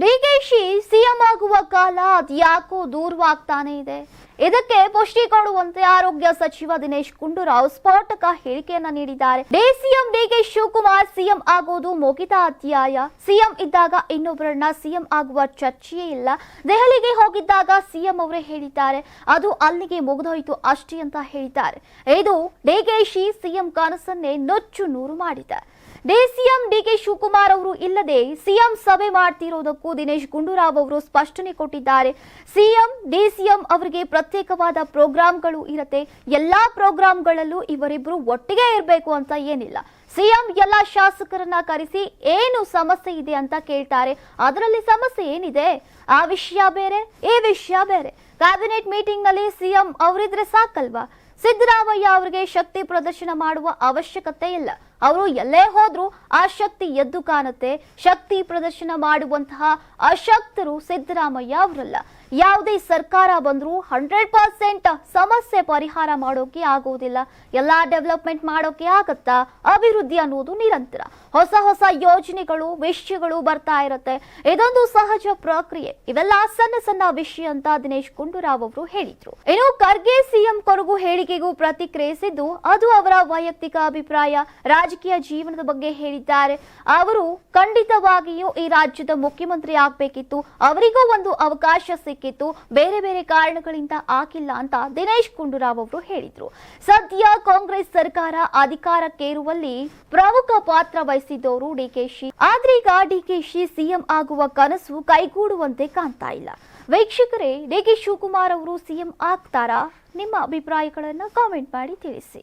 DKShi CM ಆಗುವ ಕಾಲ ಅದ್ಯಾಕೋ ದೂರವಾಗ್ತಾನೆ ಇದೆ. ಇದಕ್ಕೆ ಪುಷ್ಟಿ ಕೊಡುವಂತೆ ಆರೋಗ್ಯ ಸಚಿವ ದಿನೇಶ್ ಗುಂಡೂರಾವ್ ಸ್ಫೋಟಕ ಹೇಳಿಕೆಯನ್ನ ನೀಡಿದ್ದಾರೆ. D CM D K Shivakumar CM ಆಗೋದು ಮುಗಿದ ಅಧ್ಯಾಯ. ಸಿಎಂ ಇದ್ದಾಗ ಇನ್ನೊಬ್ಬರನ್ನ ಸಿಎಂ ಆಗುವ ಚರ್ಚೆಯೇ ಇಲ್ಲ. ದೆಹಲಿಗೆ ಹೋಗಿದ್ದಾಗ ಸಿಎಂ ಅವರೇ ಹೇಳಿದ್ದಾರೆ. ಅದು ಅಲ್ಲಿಗೆ ಮುಗಿದೋಯ್ತು ಅಷ್ಟೇ ಅಂತ ಹೇಳಿದ್ದಾರೆ. ಇದು ಡಿಕೆಶಿ ಸಿಎಂ ಕನಸನ್ನೇ ನೊಚ್ಚು ನೂರು ಮಾಡಿದೆ ಡಿಸಿಎಂ ಡಿಕೆ ಶಿವಕುಮಾರ್ ಅವರು ಇಲ್ಲದೆ ಸಿಎಂ ಸಭೆ ಮಾಡ್ತಿರೋದಕ್ಕೂ ದಿನೇಶ್ ಗುಂಡೂರಾವ್ ಅವರು ಸ್ಪಷ್ಟನೆ ಕೊಟ್ಟಿದ್ದಾರೆ. ಸಿಎಂ ಡಿಸಿಎಂ ಅವರಿಗೆ ಪ್ರತ್ಯೇಕವಾದ ಪ್ರೋಗ್ರಾಂಗಳು ಇರುತ್ತೆ. ಎಲ್ಲಾ ಪ್ರೋಗ್ರಾಂಗಳಲ್ಲೂ ಇವರಿಬ್ರು ಒಟ್ಟಿಗೆ ಇರಬೇಕು ಅಂತ ಏನಿಲ್ಲ. ಸಿಎಂ ಎಲ್ಲ ಶಾಸಕರನ್ನ ಕರೆಸಿ ಏನು ಸಮಸ್ಯೆ ಇದೆ ಅಂತ ಕೇಳ್ತಾರೆ. ಅದರಲ್ಲಿ ಸಮಸ್ಯೆ ಏನಿದೆ? ಆ ವಿಷಯ ಬೇರೆ, ಈ ವಿಷಯ ಬೇರೆ. ಕ್ಯಾಬಿನೆಟ್ ಮೀಟಿಂಗ್ನಲ್ಲಿ ಸಿಎಂ ಅವರಿದ್ರೆ ಸಾಕಲ್ವಾ? ಸಿದ್ದರಾಮಯ್ಯ ಅವರಿಗೆ ಶಕ್ತಿ ಪ್ರದರ್ಶನ ಮಾಡುವ ಅವಶ್ಯಕತೆ ಇಲ್ಲ. ಅವರು ಎಲ್ಲೇ ಹೋದ್ರೂ ಆ ಶಕ್ತಿ ಎದ್ದು ಕಾಣುತ್ತೆ. ಶಕ್ತಿ ಪ್ರದರ್ಶನ ಮಾಡುವಂತಹ ಅಶಕ್ತರು ಸಿದ್ದರಾಮಯ್ಯ ಅವರಲ್ಲ. ಯಾವುದೇ ಸರ್ಕಾರ ಬಂದರೂ ಹಂಡ್ರೆಡ್ ಪರ್ಸೆಂಟ್ ಸಮಸ್ಯೆ ಪರಿಹಾರ ಮಾಡೋಕೆ ಆಗೋದಿಲ್ಲ ಎಲ್ಲಾ ಡೆವಲಪ್ಮೆಂಟ್ ಮಾಡೋಕೆ ಆಗತ್ತಾ? ಅಭಿವೃದ್ಧಿ ಅನ್ನೋದು ನಿರಂತರ. ಹೊಸ ಹೊಸ ಯೋಜನೆಗಳು, ವಿಷಯಗಳು ಬರ್ತಾ ಇರುತ್ತೆ. ಇದೊಂದು ಸಹಜ ಪ್ರಕ್ರಿಯೆ. ಇವೆಲ್ಲ ಸಣ್ಣ ಸಣ್ಣ ವಿಷಯ ಅಂತ ದಿನೇಶ್ ಗುಂಡೂರಾವ್ ಅವರು ಹೇಳಿದ್ರು. ಇನ್ನು ಖರ್ಗೆ ಸಿಎಂ ಕೊರಗು ಹೇಳಿಕೆಗೂ ಪ್ರತಿಕ್ರಿಯಿಸಿದ್ದು ಅದು ಅವರ ವೈಯಕ್ತಿಕ ಅಭಿಪ್ರಾಯ. ರಾಜಕೀಯ ಜೀವನದ ಬಗ್ಗೆ ಹೇಳಿದ್ದಾರೆ. ಅವರು ಖಂಡಿತವಾಗಿಯೂ ಈ ರಾಜ್ಯದ ಮುಖ್ಯಮಂತ್ರಿ ಆಗ್ಬೇಕಿತ್ತು. ಅವರಿಗೂ ಒಂದು ಅವಕಾಶ ಸಿಕ್ಕಿತ್ತು. ಬೇರೆ ಬೇರೆ ಕಾರಣಗಳಿಂದ ಆಗಿಲ್ಲ ಅಂತ ದಿನೇಶ್ ಗುಂಡೂರಾವ್ ಅವರು ಹೇಳಿದ್ರು. ಸದ್ಯ ಕಾಂಗ್ರೆಸ್ ಸರ್ಕಾರ ಅಧಿಕಾರಕ್ಕೇರುವಲ್ಲಿ ಪ್ರಮುಖ ಪಾತ್ರ ವಹಿಸಿದ್ದವರು ಡಿಕೆಶಿ ಆದ್ರೀಗ ಡಿಕೆಶಿ ಸಿಎಂ ಆಗುವ ಕನಸು ಕೈಗೂಡುವಂತೆ ಕಾಣ್ತಾ ಇಲ್ಲ. ವೀಕ್ಷಕರೇ ಡಿಕೆ ಶಿವಕುಮಾರ್ ಅವರು ಸಿಎಂ ಆಗ್ತಾರಾ? ನಿಮ್ಮ ಅಭಿಪ್ರಾಯಗಳನ್ನು ಕಾಮೆಂಟ್ ಮಾಡಿ ತಿಳಿಸಿ.